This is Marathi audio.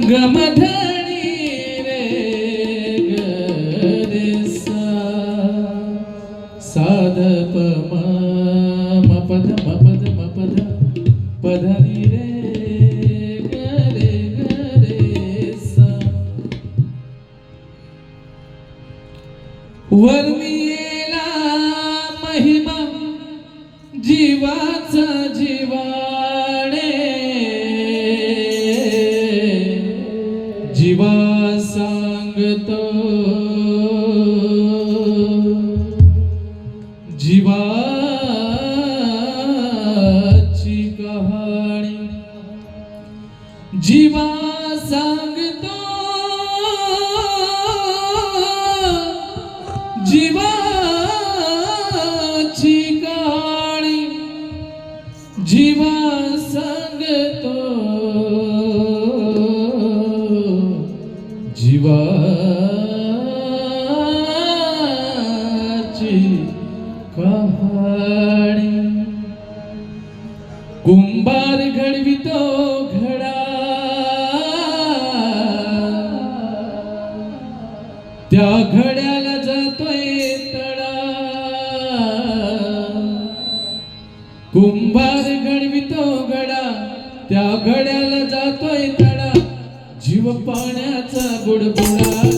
गमधणी रे ग सा साध प म म पद म पद पधनी रे ग रे ग रे सा वर्णियेला महिमा जीवाचा जीवाची कहाणी. जीवा सांगतो जीवाची कहाणी. जीवा सांगतो जीवाची कहाणी. कुंभार घडवितो घडा. त्या घड्याला जातोय तडा. कुंभार घडवितो घडा. त्या घड्याला जातोय तडा. जीव पाण्याचा बुडबुडा